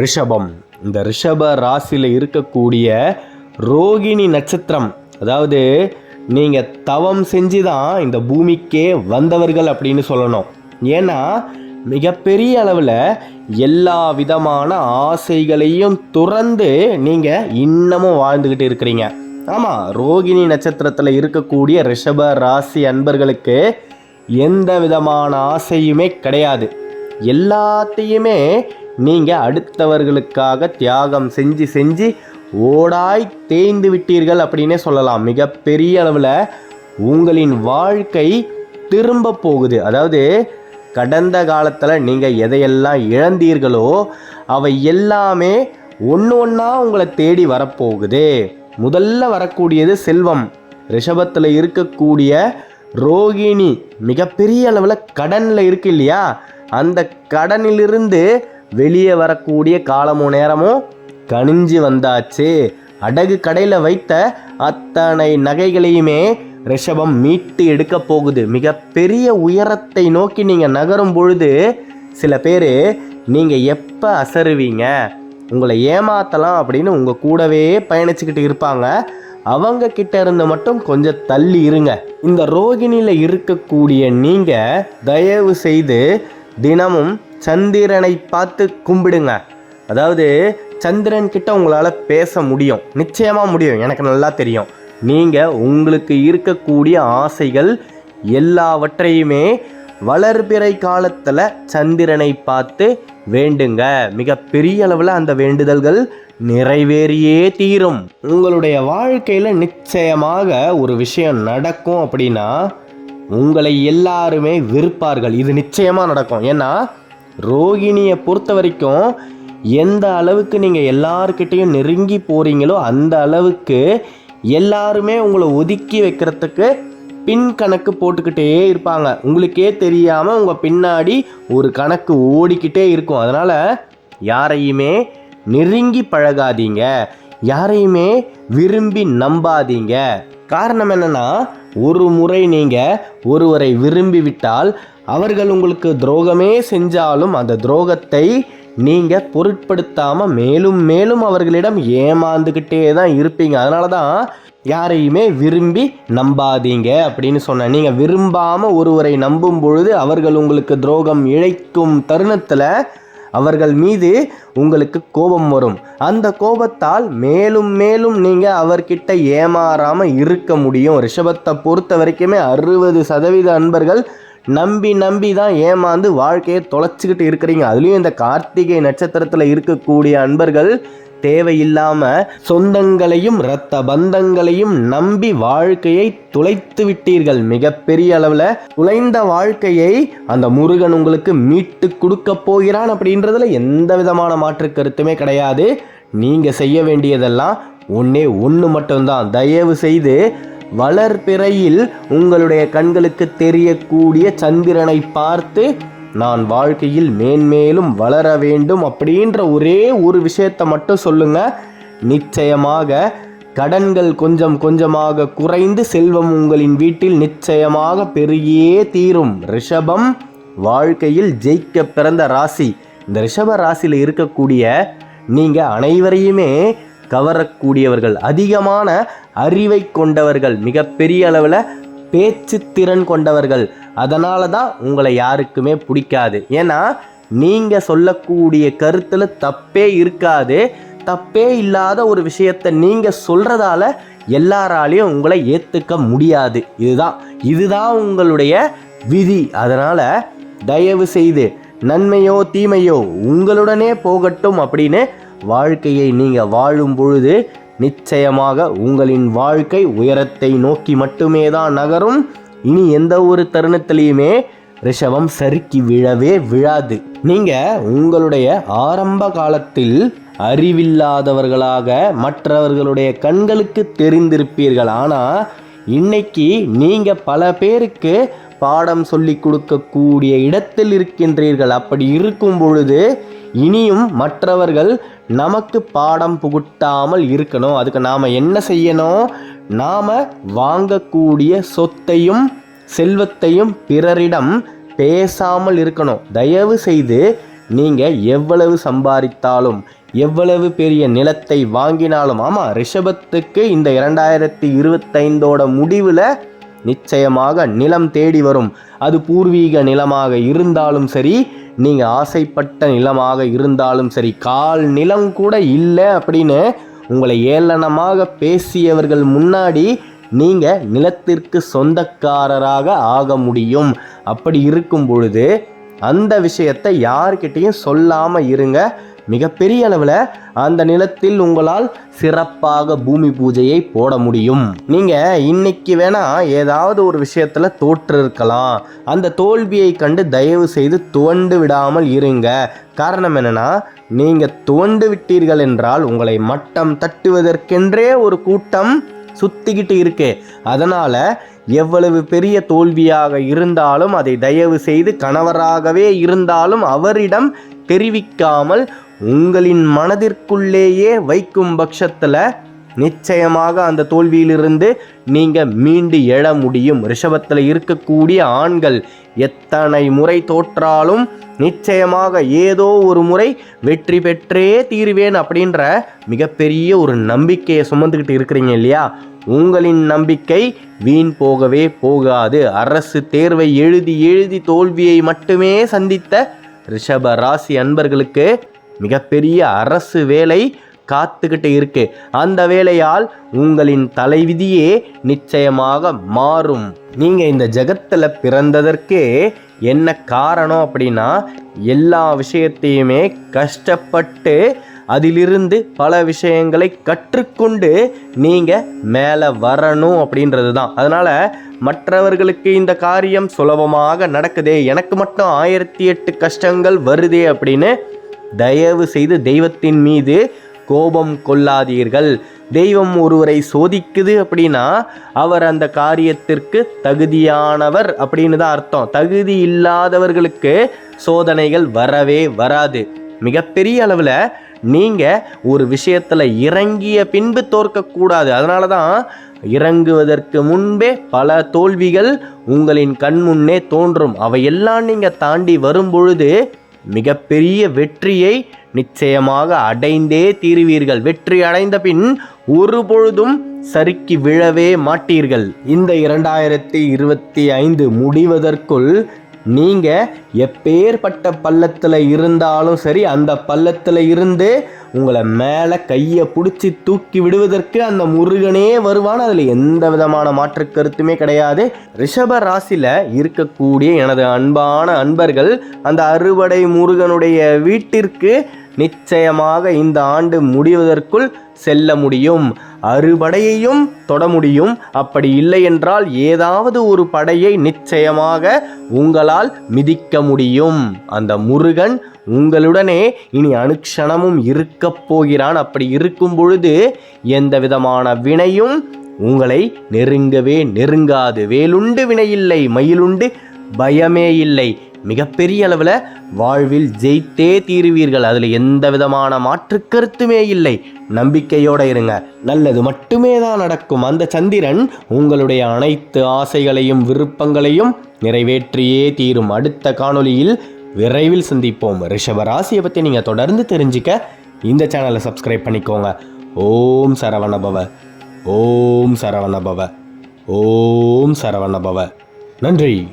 ரிஷபம். இந்த ரிஷப ராசியில் இருக்கக்கூடிய ரோகிணி நட்சத்திரம். அதாவது நீங்கள் தவம் செஞ்சு தான் இந்த பூமிக்கே வந்தவர்கள் அப்படின்னு சொல்லணும். ஏன்னா மிகப்பெரிய அளவில் எல்லா விதமான ஆசைகளையும் துறந்து நீங்கள் இன்னமும் வாழ்ந்துக்கிட்டு இருக்கிறீங்க. ஆமாம் ரோகிணி நட்சத்திரத்தில் இருக்கக்கூடிய ரிஷப ராசி அன்பர்களுக்கு எந்த விதமான ஆசையுமே கிடையாது. எல்லாத்தையுமே நீங்கள் அடுத்தவர்களுக்காக தியாகம் செஞ்சு செஞ்சு ஓடாய் தேய்ந்து விட்டீர்கள் அப்படின்னே சொல்லலாம். மிகப்பெரிய அளவில் உங்களின் வாழ்க்கை திரும்ப போகுது. அதாவது கடந்த காலத்தில் நீங்கள் எதையெல்லாம் இழந்தீர்களோ அவை எல்லாமே ஒன்று ஒன்றா உங்களை தேடி வரப்போகுது. முதல்ல வரக்கூடியது செல்வம். ரிஷபத்தில் இருக்கக்கூடிய ரோகிணி மிகப்பெரிய அளவில் கடனில் இருக்கு இல்லையா? அந்த கடனிலிருந்து வெளியே வரக்கூடிய காலமும் நேரமும் கனிஞ்சு வந்தாச்சு. அடகு கடையில் வைத்த அத்தனை நகைகளையுமே ரிஷபம் மீட்டு எடுக்க போகுது. மிகப்பெரிய உயரத்தை நோக்கி நீங்கள் நகரும் பொழுது சில பேர் நீங்கள் எப்போ அசருவீங்க? உங்களை ஏமாத்தலாம் அப்படின்னு உங்கள் கூடவே பயணிச்சுக்கிட்டு இருப்பாங்க. அவங்க கிட்ட இருந்து மட்டும் கொஞ்சம் தள்ளி இருங்க. இந்த ரோகிணியில் இருக்கக்கூடிய நீங்கள் தயவு செய்து தினமும் சந்திரனை பார்த்து கும்பிடுங்க. அதாவது சந்திரன் கிட்ட உங்களால் பேச முடியும். நிச்சயமாக முடியும். எனக்கு நல்லா தெரியும். நீங்கள் உங்களுக்கு இருக்கக்கூடிய ஆசைகள் எல்லாவற்றையுமே வளர்பிறை காலத்தில் சந்திரனை பார்த்து வேண்டுங்க. மிக பெரிய அளவில் அந்த வேண்டுதல்கள் நிறைவேறியே தீரும். உங்களுடைய வாழ்க்கையில் நிச்சயமாக ஒரு விஷயம் நடக்கும் அப்படின்னா உங்களை எல்லாருமே விருப்பார்கள் இது நிச்சயமாக நடக்கும். ஏன்னா ரோகிணியை பொறுத்த வரைக்கும் எந்த அளவுக்கு நீங்கள் எல்லாருக்கிட்டேயும் நெருங்கி போகிறீங்களோ அந்த அளவுக்கு எல்லாருமே உங்களை ஒதுக்கி வைக்கிறதுக்கு பின் கணக்கு போட்டுக்கிட்டே இருப்பாங்க. உங்களுக்கே தெரியாமல் உங்கள் பின்னாடி ஒரு கணக்கு ஓடிக்கிட்டே இருக்கும். அதனால் யாரையுமே நெருங்கி பழகாதீங்க. யாரையுமே விரும்பி நம்பாதீங்க. காரணம் என்னென்னா ஒரு முறை நீங்கள் ஒருவரை விரும்பி விட்டால் அவர்கள் உங்களுக்கு துரோகமே செஞ்சாலும் அந்த துரோகத்தை நீங்கள் பொருட்படுத்தாமல் மேலும் மேலும் அவர்களிடம் ஏமாந்துக்கிட்டே தான் இருப்பீங்க. அதனால தான் யாரையுமே விரும்பி நம்பாதீங்க அப்படின்னு சொன்னேன். நீங்கள் விரும்பாமல் ஒருவரை நம்பும் பொழுது அவர்கள் உங்களுக்கு துரோகம் இழைக்கும் தருணத்தில் அவர்கள் மீது உங்களுக்கு கோபம் வரும். அந்த கோபத்தால் மேலும் மேலும் நீங்கள் அவர்கிட்ட ஏமாறாமல் இருக்க முடியும். ரிஷபத்தை பொறுத்த வரைக்குமே அறுபது சதவீத அன்பர்கள் நம்பி நம்பி தான் ஏமாந்து வாழ்க்கையை தொலைச்சிக்கிட்டு இருக்கிறீங்க. அதுலேயும் இந்த கார்த்திகை நட்சத்திரத்தில் இருக்கக்கூடிய அன்பர்கள் தேவையில்லாமல் சொந்தங்களையும் இரத்த பந்தங்களையும் நம்பி வாழ்க்கையை துளைத்து விட்டீர்கள். மிகப்பெரிய அளவில் துளைந்த வாழ்க்கையை அந்த முருகன் உங்களுக்கு மீட்டு கொடுக்க போகிறான் அப்படின்றதுல எந்த விதமான மாற்று கருத்துமே கிடையாது. நீங்கள் செய்ய வேண்டியதெல்லாம் ஒன்றே ஒன்று மட்டும்தான். தயவு செய்து வளர்பிறையில் உங்களுடைய கண்களுக்கு தெரியக்கூடிய சந்திரனை பார்த்து நான் வாழ்க்கையில் மேன்மேலும் வளர வேண்டும் அப்படின்ற ஒரே ஒரு விஷயத்தை மட்டும் சொல்லுங்க. நிச்சயமாக கடன்கள் கொஞ்சம் கொஞ்சமாக குறைந்து செல்வம் உங்களின் வீட்டில் நிச்சயமாக பெருகியே தீரும். ரிஷபம் வாழ்க்கையில் ஜெயிக்க பிறந்த ராசி. இந்த ரிஷப ராசியில் இருக்கக்கூடிய நீங்கள் அனைவரையுமே கவரக்கூடியவர்கள். அதிகமான அறிவை கொண்டவர்கள் மிகப்பெரிய அளவில் பேச்சு திறன் கொண்டவர்கள். அதனால தான் உங்களை யாருக்குமே பிடிக்காது. ஏன்னா நீங்கள் சொல்லக்கூடிய கருத்தில் தப்பே இருக்காது. தப்பே இல்லாத ஒரு விஷயத்தை நீங்கள் சொல்கிறதால எல்லாராலையும் உங்களை ஏற்றுக்க முடியாது. இதுதான். இதுதான் உங்களுடைய விதி. அதனால் தயவு செய்து நன்மையோ தீமையோ உங்களுடனே போகட்டும் அப்படின்னு வாழ்க்கையை நீங்கள் வாழும் பொழுது நிச்சயமாக உங்களின் வாழ்க்கை உயரத்தை நோக்கி மட்டுமே தான் நகரும். இனி எந்த ஒரு தருணத்திலையுமே ரிஷபம் சறுக்கி விழவே விழாது. நீங்கள் உங்களுடைய ஆரம்ப காலத்தில் அறிவில்லாதவர்களாக மற்றவர்களுடைய கண்களுக்கு தெரிந்திருப்பீர்கள். ஆனால் இன்னைக்கு நீங்கள் பல பேருக்கு பாடம் சொல்லி கொடுக்கக்கூடிய இடத்தில் இருக்கின்றீர்கள். அப்படி இருக்கும் பொழுது இனியும் மற்றவர்கள் நமக்கு பாடம் புகுட்டாமல் இருக்கணும். அதுக்கு நாம் என்ன செய்யணும்? நாம் வாங்கக்கூடிய சொத்தையும் செல்வத்தையும் பிறரிடம் பேசாமல் இருக்கணும். தயவு செய்து நீங்கள் எவ்வளவு சம்பாதித்தாலும் எவ்வளவு பெரிய நிலத்தை வாங்கினாலும் ஆமாம் ரிஷபத்துக்கு இந்த இரண்டாயிரத்தி இருபத்தைந்தோட முடிவில் நிச்சயமாக நிலம் தேடி வரும். அது பூர்வீக நிலமாக இருந்தாலும் சரி நீங்கள் ஆசைப்பட்ட நிலமாக இருந்தாலும் சரி கால் நிலம் கூட இல்லை அப்படின்னு உங்களை ஏளனமாக பேசியவர்கள் முன்னாடி நீங்கள் நிலத்திற்கு சொந்தக்காரராக ஆக முடியும். அப்படி இருக்கும் பொழுது அந்த விஷயத்தை யார்கிட்டையும் சொல்லாமல் இருங்க. மிகப்பெரிய அளவில் அந்த நிலத்தில் உங்களால் சிறப்பாக பூமி பூஜையை போட முடியும். நீங்கள் இன்னைக்கு வேணா ஏதாவது ஒரு விஷயத்தில் தோற்று இருக்கலாம் அந்த தோல்வியை கண்டு தயவு செய்து துவண்டு விடாமல் இருங்க. காரணம் என்னென்னா நீங்கள் துவண்டு விட்டீர்கள் என்றால் உங்களை மட்டம் தட்டுவதற்கென்றே ஒரு கூட்டம் சுத்திக்கிட்டு இருக்கு. அதனால் எவ்வளவு பெரிய தோல்வியாக இருந்தாலும் அதை தயவு செய்து கணவராகவே இருந்தாலும் அவரிடம் தெரிவிக்காமல் உங்களின் மனதிற்குள்ளேயே வைக்கும் பட்சத்தில் நிச்சயமாக அந்த தோல்வியிலிருந்து நீங்கள் மீண்டு எழ முடியும். ரிஷபத்தில் இருக்கக்கூடிய ஆண்கள் எத்தனை முறை தோற்றாலும் நிச்சயமாக ஏதோ ஒரு முறை வெற்றி பெற்றே தீர்வேன் அப்படின்ற மிகப்பெரிய ஒரு நம்பிக்கையை சுமந்துக்கிட்டு இருக்கிறீங்க இல்லையா? உங்களின் நம்பிக்கை வீண் போகவே போகாது. அரசு தேர்வை எழுதி எழுதி தோல்வியை மட்டுமே சந்தித்த ரிஷப ராசி அன்பர்களுக்கு மிகப்பெரிய அரசு வேலை காத்துக்கிட்டு இருக்கு. அந்த வேலையால் உங்களின் தலைவிதியே நிச்சயமாக மாறும். நீங்கள் இந்த ஜகத்தில் பிறந்ததற்கே என்ன காரணம் அப்படின்னா எல்லா விஷயத்தையுமே கஷ்டப்பட்டு அதிலிருந்து பல விஷயங்களை கற்றுக்கொண்டு நீங்கள் மேலே வரணும் அப்படின்றது தான் அதனால் மற்றவர்களுக்கு இந்த காரியம் சுலபமாக நடக்குதே. எனக்கு மட்டும் ஆயிரத்தி எட்டு கஷ்டங்கள் வருதே அப்படின்னு தயவு செய்து தெய்வத்தின் மீது கோபம் கொள்ளாதீர்கள். தெய்வம் ஒருவரை சோதிக்குது அப்படின்னா அவர் அந்த காரியத்திற்கு தகுதியானவர் அப்படின்னு தான் அர்த்தம். தகுதி இல்லாதவர்களுக்கு சோதனைகள் வரவே வராது. மிகப்பெரிய அளவில் நீங்கள் ஒரு விஷயத்தில் இறங்கிய பின்பு தோற்கக்கூடாது. அதனால தான் இறங்குவதற்கு முன்பே பல தோல்விகள் உங்களின் கண் முன்னே தோன்றும். அவையெல்லாம் நீங்கள் தாண்டி வரும் பொழுது மிகப்பெரிய வெற்றியை நிச்சயமாக அடைந்தே தீருவீர்கள். வெற்றி அடைந்த பின் ஒரு பொழுதும் சறுக்கி விழவே மாட்டீர்கள். இந்த இரண்டாயிரத்தி இருபத்தி ஐந்து முடிவதற்குள் நீங்கள் எப்பேற்பட்ட பள்ளத்தில் இருந்தாலும் சரி அந்த பள்ளத்தில் இருந்து உங்களை மேலே கையை பிடிச்சி தூக்கி விடுவதற்கு அந்த முருகனே வருவான். அதில் எந்த விதமான மாற்று கருத்துமே கிடையாது. ரிஷப ராசியில் இருக்கக்கூடிய எனது அன்பான அன்பர்கள் அந்த அறுவடை முருகனுடைய வீட்டிற்கு நிச்சயமாக இந்த ஆண்டு முடிவதற்குள் செல்ல முடியும். அறுபடையையும் தொட முடியும். அப்படி இல்லை என்றால் ஏதாவது ஒரு படையை நிச்சயமாக உங்களால் மிதிக்க முடியும். அந்த முருகன் உங்களுடனே இனி அனுக்ஷணமும் இருக்கப் போகிறான். அப்படி இருக்கும் பொழுது எந்த விதமான வினையும் உங்களை நெருங்கவே நெருங்காது. வேலுண்டு வினையில்லை மயிலுண்டு பயமே இல்லை. மிகப்பெரிய அளவில் வாழ்வில் ஜெயித்தே தீருவீர்கள். அதில் எந்த விதமான மாற்று கருத்துமே இல்லை. நம்பிக்கையோடு இருங்க. நல்லது மட்டுமே தான் நடக்கும். அந்த சந்திரன் உங்களுடைய அனைத்து ஆசைகளையும் விருப்பங்களையும் நிறைவேற்றியே தீரும். அடுத்த காணொலியில் விரைவில் சந்திப்போம். ரிஷபராசியை பற்றி நீங்கள் தொடர்ந்து தெரிஞ்சுக்க இந்த சேனலை சப்ஸ்கிரைப் பண்ணிக்கோங்க. ஓம் சரவணபவ. ஓம் சரவணபவ. ஓம் சரவணபவ. நன்றி.